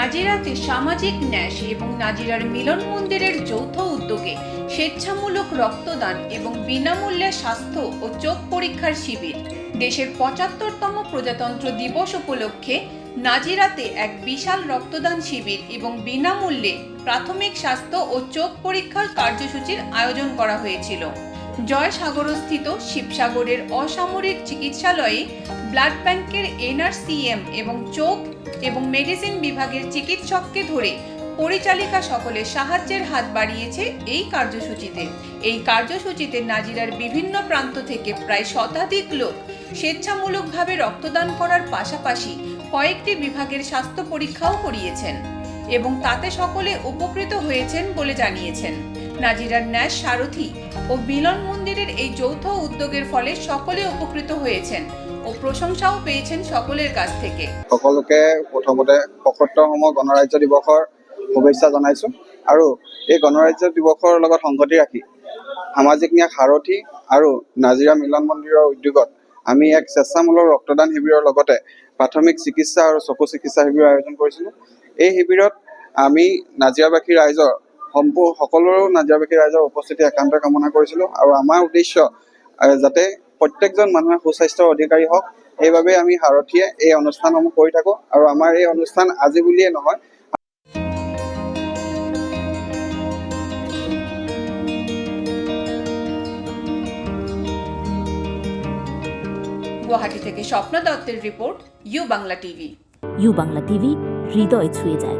নাজিরাতে সামাজিক ন্যাস এবং নাজিরার মিলন মন্দিরের যৌথ উদ্যোগে স্বেচ্ছামূলক রক্তদান এবং বিনামূল্যে স্বাস্থ্য ও চোখ পরীক্ষার শিবির। দেশের পঁচাত্তরতম প্রজাতন্ত্র দিবস উপলক্ষে নাজিরাতে এক বিশাল রক্তদান শিবির এবং বিনামূল্যে প্রাথমিক স্বাস্থ্য ও চোখ পরীক্ষার কার্যসূচির আয়োজন করা হয়েছিল। জয়সাগরস্থিত শিবসাগরের অসামরিক চিকিৎসালয়ে ব্লাড ব্যাংকের এনআরসিএম এবং চোখ এবং মেডিসিন বিভাগের চিকিৎসককে ধরে পরিচালিকা সকলে সাহায্যের হাত বাড়িয়েছে এই কার্যসূচিতে। এই কার্যসূচিতে নাজিরার বিভিন্ন প্রান্ত থেকে প্রায় শতাধিক লোক স্বেচ্ছামূলকভাবে রক্তদান করার পাশাপাশি কয়েকটি বিভাগের স্বাস্থ্য পরীক্ষাও করিয়েছেন এবং তাতে সকলে উপকৃত হয়েছেন বলে জানিয়েছেন। নাজিরার ন্যাস সারথি ও মিলন মন্দিরের এই যৌথ উদ্যোগের ফলে সকলে উপকৃত হয়েছেন। ও প্রশংসাও পেয়েছেন সকলের কাছ থেকে। সকলোকে প্ৰথমতে পঁয়সত্তৰতম গণৰাজ্য দিৱসৰ শুভেচ্ছা জনাইছোঁ আৰু এই গণৰাজ্য দিৱসৰ লগত সংগতি ৰাখি সামাজিক ন্যায় সাৰথি আৰু নাজিৰা মিলন মন্দিৰৰ উদ্যোগত আমি এক স্বেচ্ছামূলক ৰক্তদান শিবিৰৰ লগতে প্ৰাথমিক চিকিৎসা আৰু চকু চিকিৎসা শিবিৰৰ আয়োজন কৰিছিলোঁ। এই শিবিৰত আমি নাজিৰাবাসী ৰাইজৰ সম্পূ, সকলো নাজিৰাবাসী ৰাইজৰ উপস্থিতি একান্ত কামনা কৰিছিলোঁ আৰু আমাৰ উদ্দেশ্য যাতে প্ৰত্যেকজন মানুহে সুস্বাস্থ্যৰ অধিকাৰী হওক। সেইবাবে আমি সাৰথিয়ে এই অনুষ্ঠানসমূহ কৰি থাকোঁ আৰু আমাৰ এই অনুষ্ঠান আজি বুলিয়ে নহয়। গুয়াহাটি থেকে স্বপ্ন দত্তের report U Bangla TV. U Bangla TV হৃদয় ছুঁয়ে যায়।